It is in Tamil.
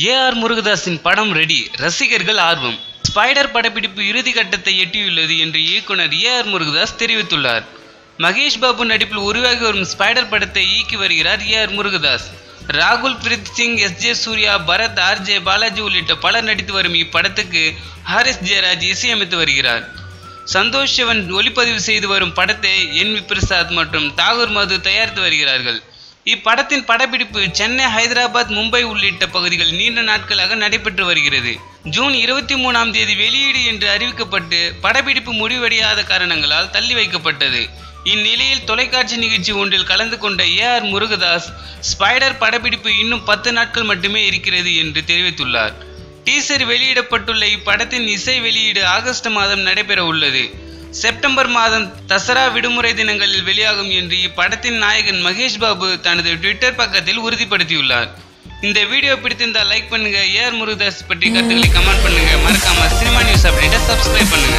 ஏ ஆர் முருகதாஸின் படம் ரெடி ரசிகர்கள் ஆர்வம். ஸ்பைடர் படப்பிடிப்பு இறுதி கட்டத்தை எட்டியுள்ளது என்று இயக்குனர் ஏ ஆர் முருகதாஸ் தெரிவித்துள்ளார். மகேஷ் பாபு நடிப்பில் உருவாகி வரும் ஸ்பைடர் படத்தை இயக்கி வருகிறார் A R Murugadoss. Rakul Preet Singh S J Suryah Bharath R J Balaji உள்ளிட்ட பலர் நடித்து வரும் இப்படத்துக்கு ஹாரிஸ் ஜெயராஜ் இசையமைத்து வருகிறார். சந்தோஷ் சிவன் ஒளிப்பதிவு செய்து வரும் படத்தை என் வி பிரசாத் மற்றும் தாகூர் மது தயாரித்து வருகிறார்கள். இப்படத்தின் படப்பிடிப்பு சென்னை ஹைதராபாத் மும்பை உள்ளிட்ட பகுதிகள் நீண்ட நாட்களாக நடைபெற்று வருகிறது. ஜூன் இருபத்தி மூணாம் தேதி வெளியீடு என்று அறிவிக்கப்பட்டு படப்பிடிப்பு முடிவடையாத காரணங்களால் தள்ளி வைக்கப்பட்டது. இந்நிலையில் தொலைக்காட்சி நிகழ்ச்சி ஒன்றில் கலந்து கொண்ட ஏ ஆர் முருகதாஸ் ஸ்பைடர் படப்பிடிப்பு இன்னும் பத்து நாட்கள் மட்டுமே இருக்கிறது என்று தெரிவித்துள்ளார். டீசர் வெளியிடப்பட்டுள்ள இப்படத்தின் இசை வெளியீடு ஆகஸ்ட் மாதம் நடைபெற உள்ளது செப்டம்பர் மாதம் தசரா விடுமுறை தினங்களில் வெளியாகும் என்று இப்படத்தின் நாயகன் மகேஷ் பாபு தனது ட்விட்டர் பக்கத்தில் உறுதிப்படுத்தியுள்ளார். இந்த வீடியோ பிடித்திருந்தால் லைக் பண்ணுங்க. ஏஆர் முருகதாஸ் பற்றி கருத்துக்களை கமெண்ட் பண்ணுங்க. மறக்காம சினிமா நியூஸ் அப்டேட்டை சப்ஸ்கிரைப் பண்ணுங்க.